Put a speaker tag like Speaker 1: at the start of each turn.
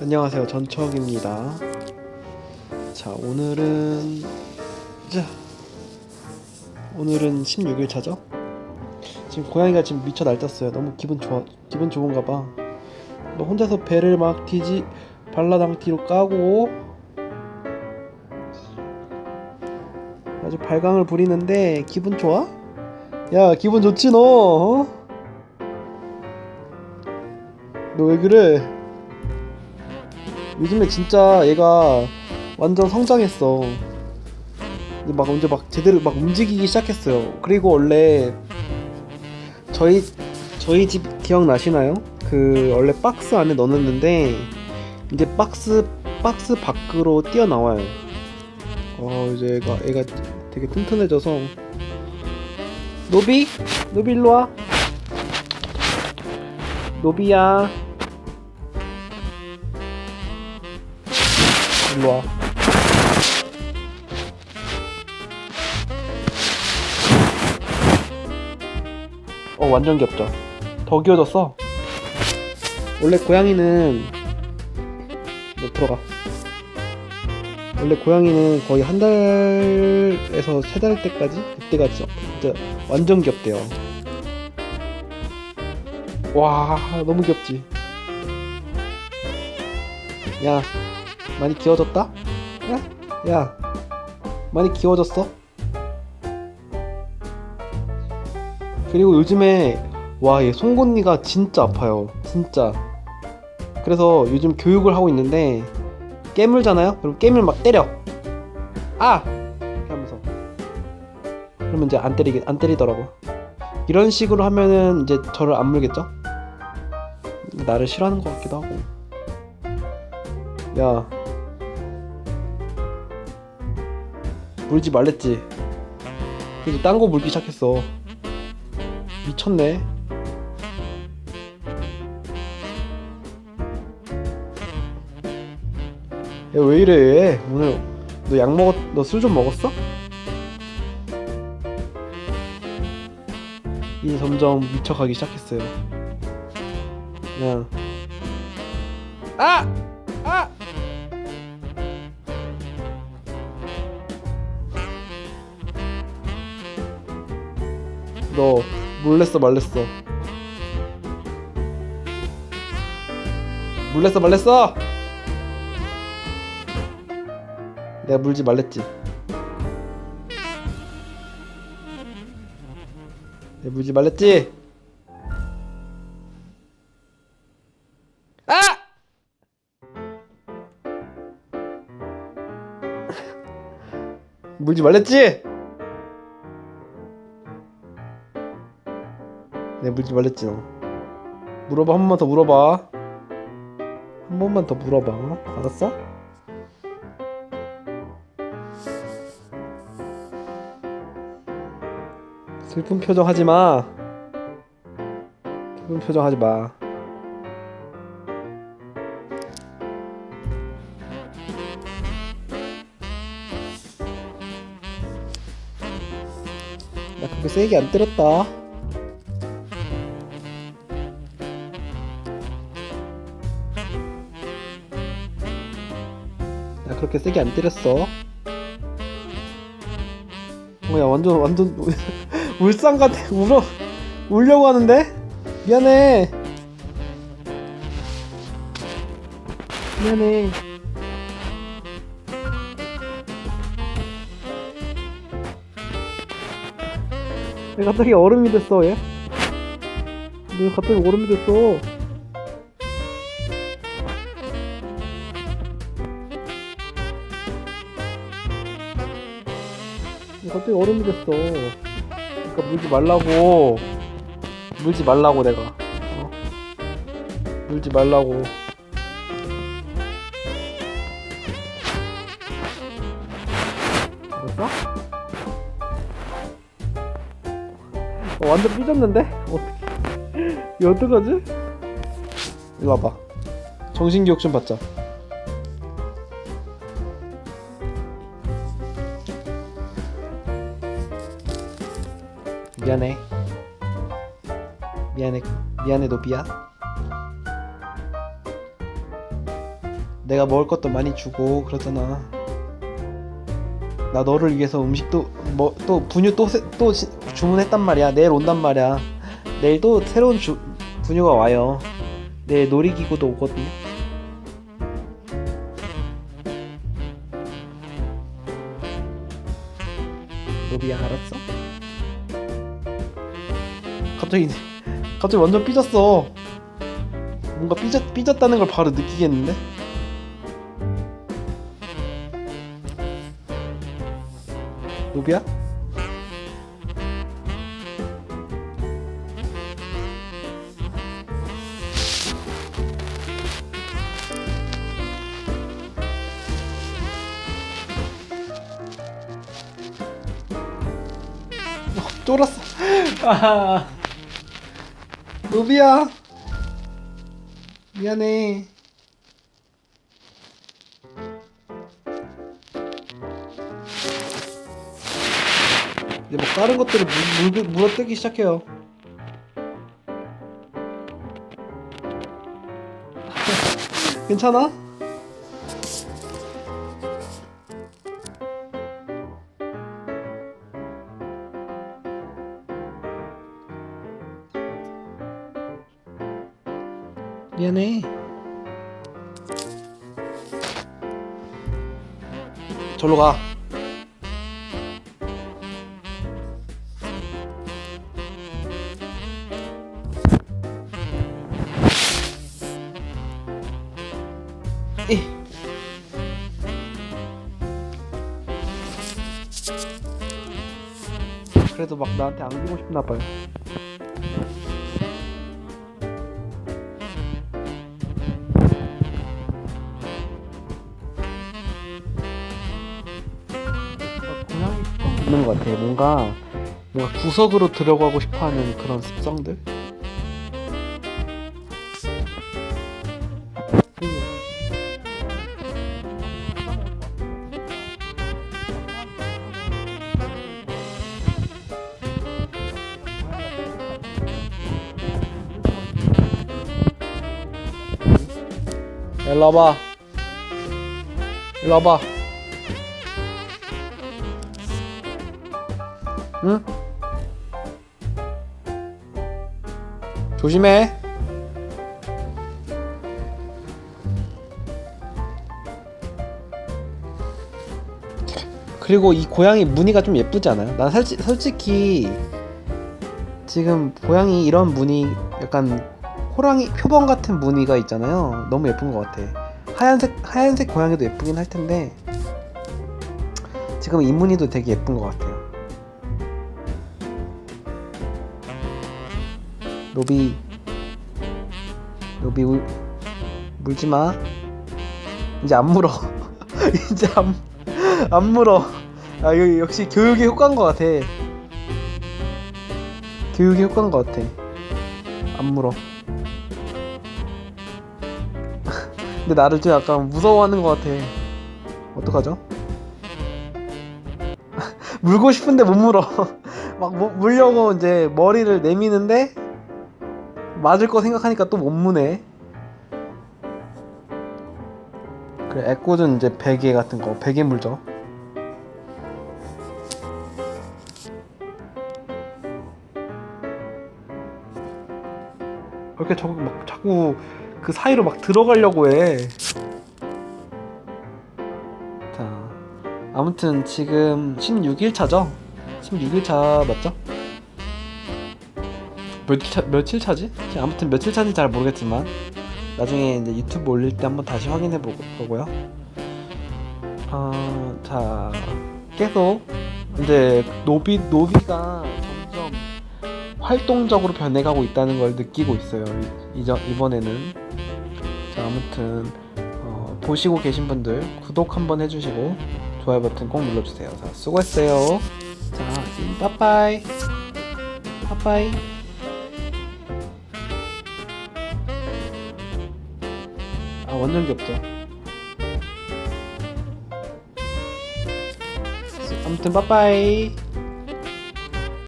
Speaker 1: 안녕하세요 전척입니다 자 오늘은 자 오늘은 16일 차죠 지금 고양이가 지금 미쳐 날뛰었어요 너무 기분 좋아 기분 좋은가 봐 너 혼자서 배를 막 뒤지 발라당티로 까고 아주 발광을 부리는데 기분 좋아? 야 기분 좋지 너 어? 너 왜 그래? 요즘에 진짜 얘가 완전 성장했어. 이제 막 언제 막 제대로 막 움직이기 시작했어요. 그리고 원래 저희 저희 집 기억나시나요? 그 원래 박스 안에 넣어놨는데 이제 박스 박스 밖으로 뛰어나와요. 어 이제 얘가 애가 되게 튼튼해져서 노비 노비 일로 와. 노비야. 일로 와. 어 완전 귀엽죠. 더 귀여워졌어. 원래 고양이는 너 들어가. 원래 고양이는 거의 한 달에서 세 달 때까지 그때가 진짜 완전 귀엽대요. 와 너무 귀엽지. 야 많이 귀여워졌다? 야, 야, 많이 귀여워졌어? 그리고 요즘에 와, 얘 송곳니가 진짜 아파요. 진짜. 그래서 요즘 교육을 하고 있는데 깨물잖아요? 그럼 깨물 막 때려. 아! 이렇게 하면서. 그러면 이제 안 때리게 안 때리더라고. 이런 식으로 하면은 이제 저를 안 물겠죠? 나를 싫어하는 것 같기도 하고. 야, 물지 말랬지. 이제 딴거 물기 시작했어. 미쳤네. 야, 왜 이래? 오늘 너 약 먹었, 너 술 좀 먹었어? 이제 점점 미쳐가기 시작했어요. 야. 아! 아! 너 물랬어 말랬어? 물랬어 말랬어? 내가 물지 말랬지. 내가 물지 말랬지? 아! 물지 말랬지 내가 물지 말랬지 너 물어봐 한 번만 더 물어봐. 한 번만 더 물어봐. 어? 알았어? 슬픈 표정 하지 마. 슬픈 표정 하지 마. 나 그렇게 세게 안 때렸다 그렇게 세게 안 때렸어. 뭐야 완전 완전 울상 같아 울어 울려고 하는데 미안해 미안해 왜 갑자기 얼음이 됐어 얘? 왜 갑자기 얼음이 됐어? 갑자기 얼음이 됐어. 그러니까 물지 말라고. 물지 말라고 내가. 어? 물지 말라고. 알았어? 어, 완전 삐졌는데? 어떡해. 이거 어떡하지? 이리 와봐. 정신교육 좀 받자. 미안해. 미안해. 미안해 노비야. 내가 먹을 것도 많이 주고 그러잖아. 나 너를 위해서 음식도 뭐 또 분유 또또 주문했단 말이야. 내일 온단 말이야. 내일 또 새로운 주, 분유가 와요. 내일 놀이기구도 오거든요. 로비야 알았어? 갑자기 갑자기 완전 삐졌어. 뭔가 삐졌 삐졌다는 걸 바로 느끼겠는데? 로비야? 어, 쫄았어. 아, 로비야. 미안해. 이제 뭐 다른 것들을 물, 물, 물어뜯기 시작해요. 괜찮아? 절로 가. 이. 그래도 막 나한테 안기고 싶나 봐요. 있는 것 같아. 뭔가 뭔가 구석으로 들어가고 싶어하는 그런 습성들. 일로 와봐. 일로 와봐. 응? 조심해. 그리고 이 고양이 무늬가 좀 예쁘지 않아요? 난 솔직, 솔직히 지금 고양이 이런 무늬 약간 호랑이 표범 같은 무늬가 있잖아요. 너무 예쁜 것 같아. 하얀색 하얀색 고양이도 예쁘긴 할 텐데 지금 이 무늬도 되게 예쁜 것 같아 요. 로비 로비 울, 물지 마. 이제 안 물어. 이제 안, 안 물어. 아 이거 역시 교육의 효과인 것 같아. 교육의 효과인 것 같아. 안 물어. 근데 나를 좀 약간 무서워하는 것 같아. 어떡하죠? 물고 싶은데 못 물어. 막 뭐- 물려고 이제 머리를 내미는데 맞을 거 생각하니까 또 못 무네. 그래, 애꿎은 이제 베개 같은 거, 베개 물죠. 왜 이렇게 자꾸 막 자꾸 그 사이로 막 들어가려고 해. 자, 아무튼 지금 16일차죠? 16일차 맞죠? 며칠, 차, 며칠 차지? 아무튼 며칠 차인지 잘 모르겠지만 나중에 이제 유튜브 올릴 때 한번 다시 확인해 보- 보고요. 어, 자 계속 이제 노비 노비가 점점 활동적으로 변해가고 있다는 걸 느끼고 있어요. 이, 이저, 이번에는 자 아무튼 어, 보시고 계신 분들 구독 한번 해주시고 좋아요 버튼 꼭 눌러주세요. 자 수고했어요. 자 빠빠이 빠빠이. 완전 귀엽죠 아무튼 빠빠이